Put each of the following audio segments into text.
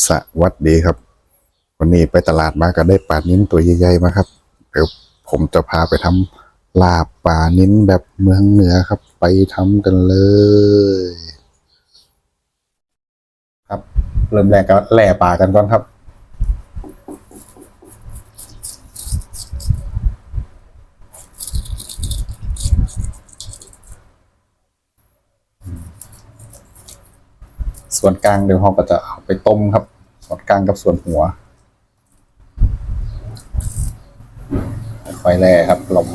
สวัสดีครับ วันนี้ไปตลาดมาก็ได้ปลานิ้นตัวใหญ่ๆมาครับเดี๋ยวผมจะพาไปทำลาบปลานิ้นแบบเมืองเหนือครับ ไปทำกันเลย ครับเริ่มแรกก็แหล่ปลากันก่อนครับ ส่วนกลางเดี๋ยวเราก็จะเอาไปต้มครับ ส่วนกลางกับส่วนหัวค่อยแล่ครับลม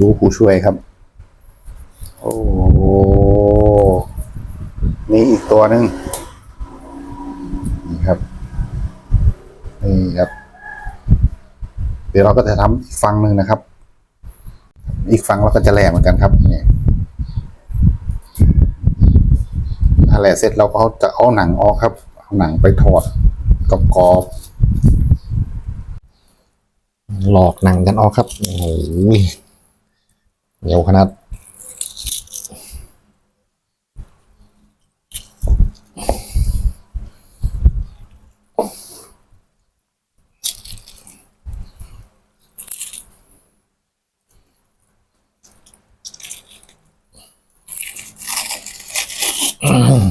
ดูผู้ช่วยครับ โอ้โหนี่อีกตัวหนึ่งนี่ครับ นี่ครับ เดี๋ยวเราก็จะทำอีกฝั่งหนึ่งนะครับ อีกฝั่งเราก็จะแหล่เหมือนกันครับนี่ถ้าแหล่เสร็จเราก็จะเอาหนังออกครับ เอาหนังไปทอดกรอบหลอกหนังกันออกครับ โอ้โห เหนียวขนาด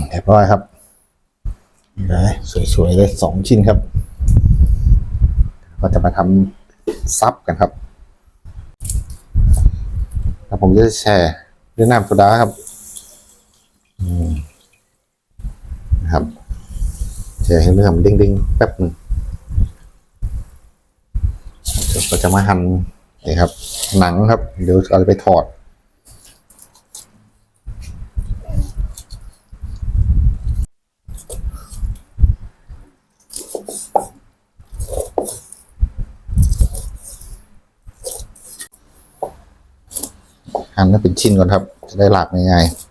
เรียบร้อยครับนี่เลยสวยๆเลยสองชิ้นครับ ก็จะมาทำซับกันครับ แล้วผมจะแช่ด้วยน้ำโซดาครับอืมนะครับแช่ให้เนื้อมันดิ้งๆแป๊บหนึ่งเดี๋ยวก็จะมาหั่นนี่ครับ หนังครับ เดี๋ยวเอาไปถอด หั่นให้เป็นชิ้นก่อนครับ จะได้หลากง่ายๆ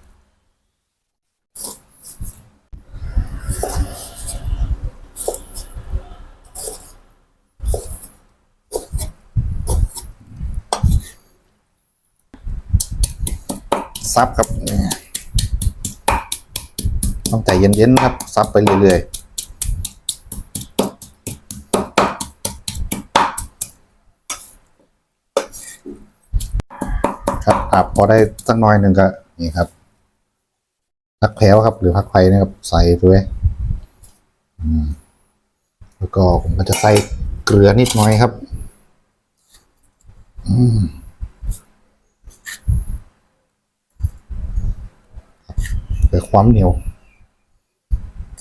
ซับครับต้องใจเย็นๆครับซับไปเรื่อยๆ รับพอได้สักน้อยหนึ่งก็ นี่ครับพักแพ้วครับ หรือพักไฟนะครับใส่ด้วยแล้วก็ผมก็จะใส่เกลือนิดหน่อยครับ อืมเพื่อความเหนียว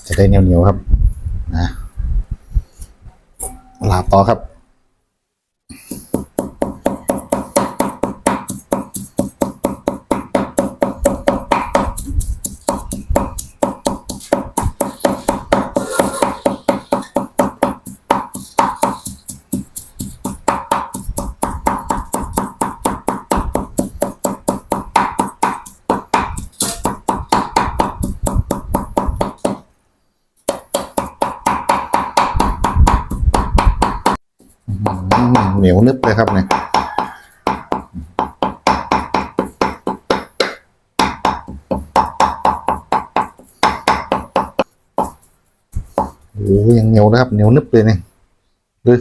จะได้เหนียวเหนียวๆครับ นะลาบต่อครับ เหนียวนึบเลยครับเนี่ยโอ้ยังเหนียวนะครับเหนียวนึบเลยเนี่ยดู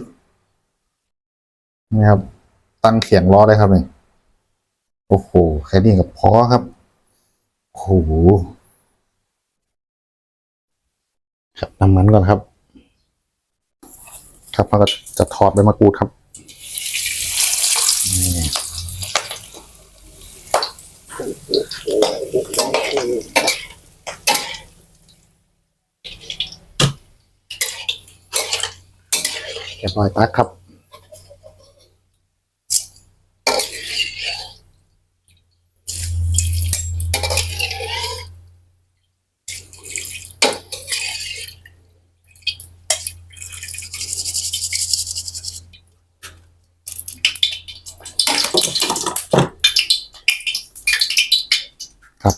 นี่ครับ ตั้งเขียงล้อได้ครับเนี่ยโอ้โหแค่นี้กับพอครับโอ้โหครับน้ำมันก่อนครับ ครับแล้วก็จะทอดใบมะกรูดครับ จะไยบอยตักครับ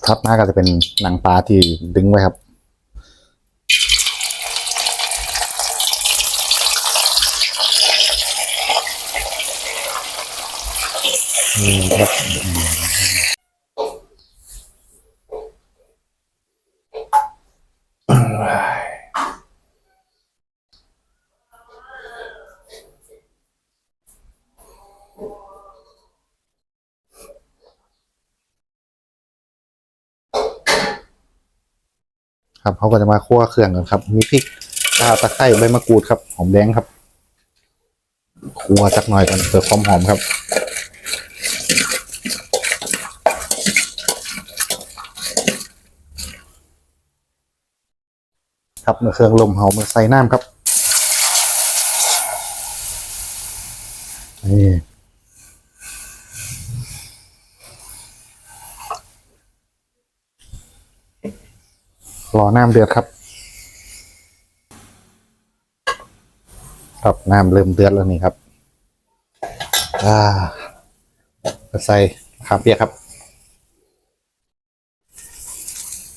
ครับทัดหน้าก็จะเป็นหนังปลาที่ดึงไว้ครับ นี่ครับ ครับเขาก็จะมาคั่วเครื่องกันครับ มีพริกข่าตะไคร้ใบมะกรูดครับหอมแดงครับคั่วสักหน่อยก่อนเพื่อความหอมครับครับเมื่อเครื่องลมเฮามาใส่น้ำครับนี่ รอน้ำเดือดครับ ครับน้ำเริ่มเดือดแล้วนี่ครับ อ่าใส่ข้าวเปียกครับ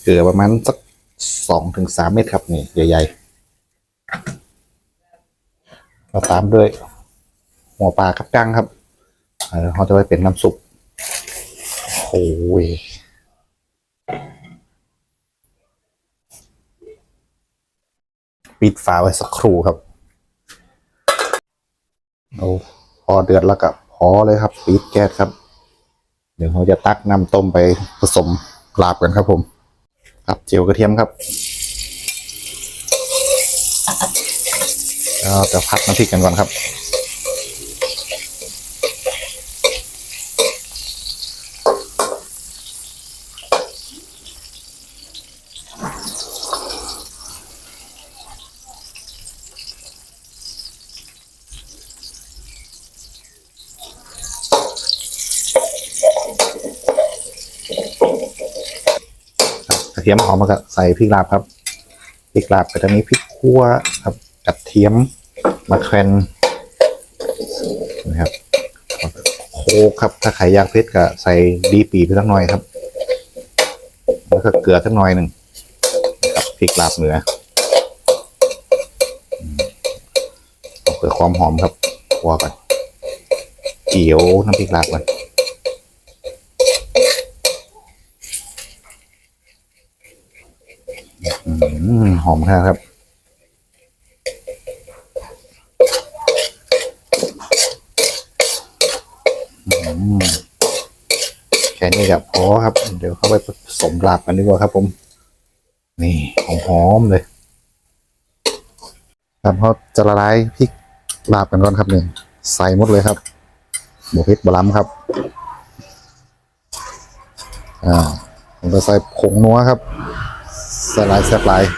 เกลือประมาณสักสองถึงสามเม็ดครับนี่ใหญ่ๆเราตามด้วย หัวปลากับกั้งครับแล้วเขาจะไว้เป็นน้ำซุปโอ้ย ปิดฝาไว้สักครู่ครับเอาพอเดือดแล้วก็พอเลยครับ ปิดแก๊สครับ เดี๋ยวเราจะตักน้ำต้มไปผสมลาบกันครับผม ครับเจียวกระเทียมครับแล้วจะพักน้ำพริกกันก่อนครับ ก ระเทียมหอมมาก็ใส่พริกลาบครับพริกลาบก็จะมีพริกขั่วครับกระเทียมมะแขวนนะครับโคกครับถ้าใครอยากเผ็ดก็ใส่ดีปีไปสักหน่อยครับ แล้วก็เกลือสักหน่อยหนึ่งครับพริกลาบเหนือเพื่อความหอมครับคั่วก่อนเจียวน้ำพริกลาบก่อน อืม หอมครับ แค่นี้ครับพอครับ เดี๋ยวเข้าไปผสมลาบกันดีกว่าครับผม นี่หอมๆเลยครับเขาจะละลายพริกลาบกันก่อนครับหนึ่งใส่หมดเลยครับบวกพริกบะล้ำครับ อ่าผมจะใส่ผงนัวครับสไลด์แซบไลด์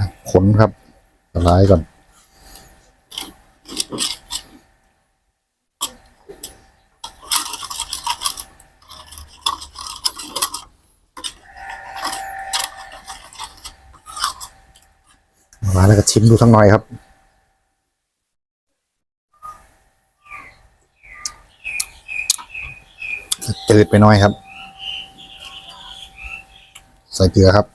ะ ขนครับสไลด์ก่อน มาแล้วก็ชิมดูทั้งหน่อยครับจืดไปหน่อยครับ ใส่เกลือครับ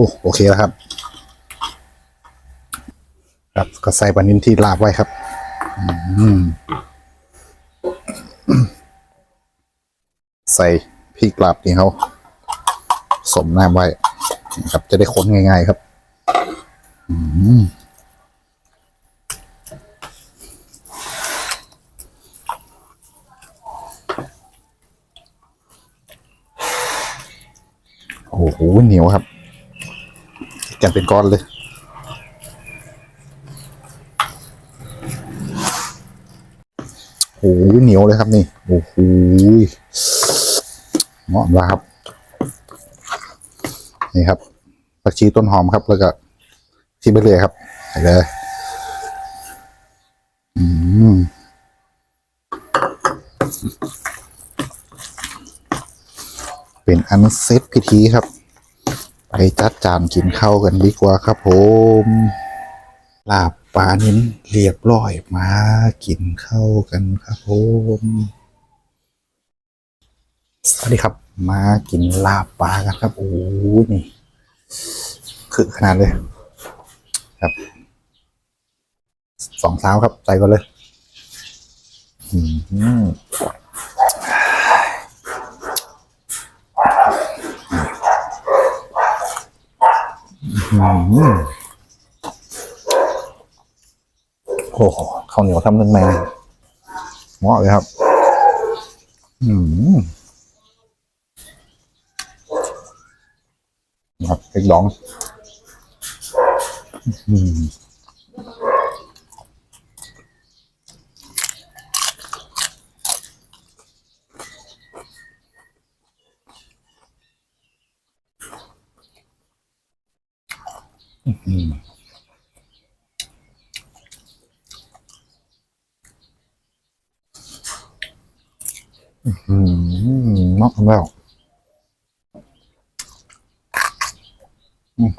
อ้โอเคแล้วครับ ครับก็ใส่ปลานินที่ลาบไว้ครับ อืมใส่พริกลาบนี่เขาสมน้ำไว้ครับจะได้ค้นง่ายๆครับ อืมโอ้โหเหนียวครับ กันเป็นก้อนเลยโอ้โหเหนียวเลยครับนี่โอ้โหเหมาะครับ นี่ครับผักชีต้นหอมครับ แล้วก็ที่ไปเลยครับใส่เลยอืมเป็นอันเซตพิธีครับ ไปจัดจานกินข้าวกันดีกว่าครับผมลาบปลานิ้นเรียบร้อยมากินข้าวกันครับผมสวัสดีครับ มากินลาบปลากันครับโอ้ยนี่คือขนาดเลยครับสองสาวครับใส่ก่อนเลย อืม โอ้โหข้าวเหนียวทำนึ่งแม่เหมาะเลยครับ อืมครับเล็กดอง อืม อืมอืมมากแล้วอืม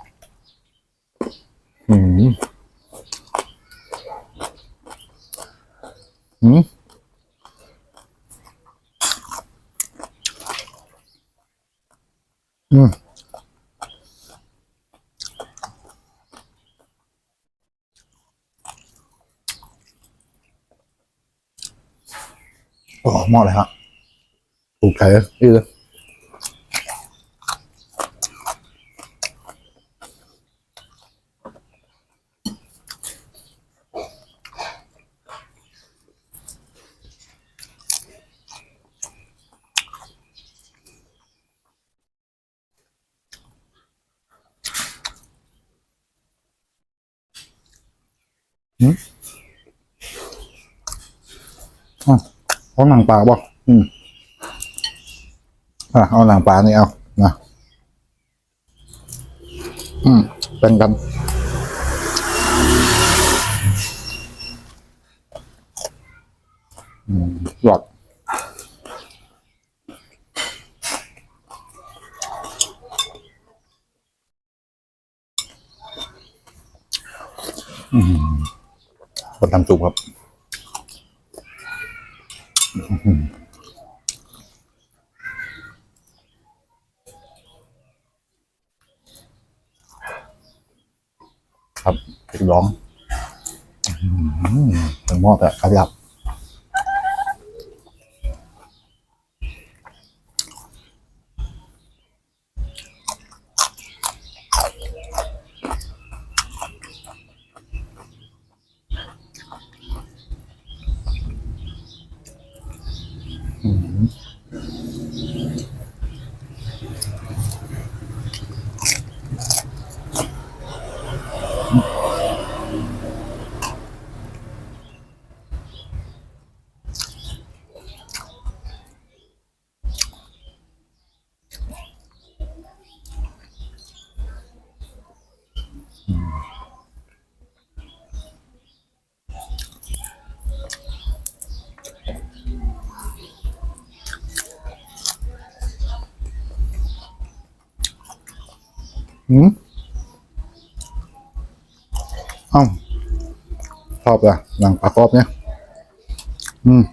อืมอืมอืม โอ้หมาะเลยครับถูกใจนี่เลยอะ เอาหนังปลาบ่อืมอะเอาหนังปลานี่เอานะอืมเป็นกันอืมหยอดอืมคนทำจุกครับ ครับร้องเป็นหม้อแต่ขยับ อืมอ้าชอบอะหนังปลากรอบเนี่ย อืม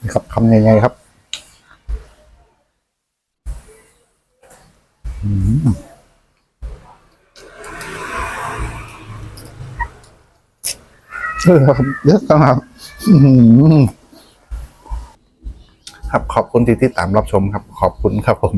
นี่ครับคำยังไงครับ ครับเยอะครับครับขอบคุณที่ติดตามรับชมครับ ขอบคุณครับผม